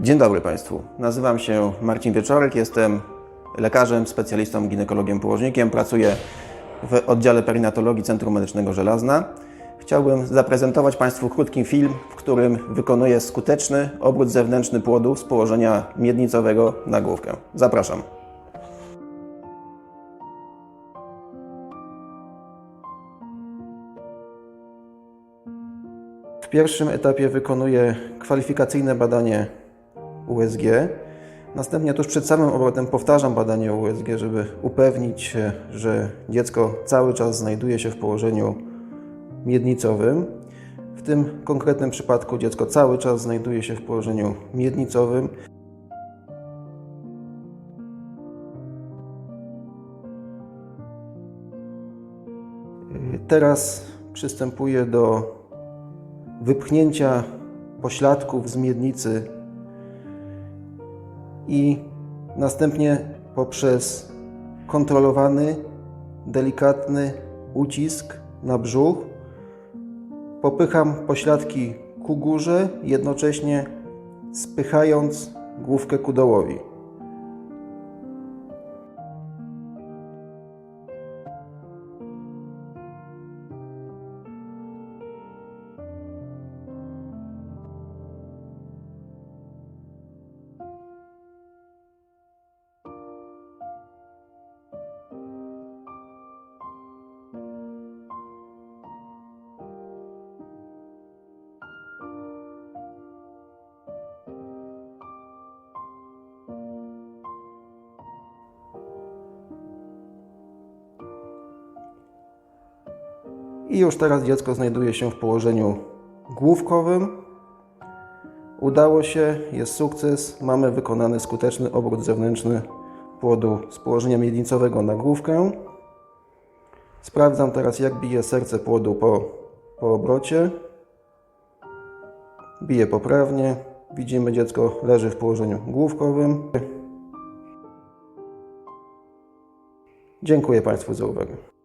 Dzień dobry Państwu. Nazywam się Marcin Wieczorek, jestem lekarzem, specjalistą, ginekologiem, położnikiem. Pracuję w oddziale perinatologii Centrum Medycznego Żelazna. Chciałbym zaprezentować Państwu krótki film, w którym wykonuję skuteczny obrót zewnętrzny płodu z położenia miednicowego na główkę. Zapraszam. W pierwszym etapie wykonuję kwalifikacyjne badanie USG. Następnie tuż przed samym obrotem powtarzam badanie USG, żeby upewnić się, że dziecko cały czas znajduje się w położeniu miednicowym. W tym konkretnym przypadku dziecko cały czas znajduje się w położeniu miednicowym. Teraz przystępuję do wypchnięcia pośladków z miednicy i następnie poprzez kontrolowany, delikatny ucisk na brzuch popycham pośladki ku górze, jednocześnie spychając główkę ku dołowi. I już teraz dziecko znajduje się w położeniu główkowym. Udało się, jest sukces. Mamy wykonany skuteczny obrót zewnętrzny płodu z położenia miednicowego na główkę. Sprawdzam teraz, jak bije serce płodu po, po obrocie. Bije poprawnie. Widzimy, dziecko leży w położeniu główkowym. Dziękuję Państwu za uwagę.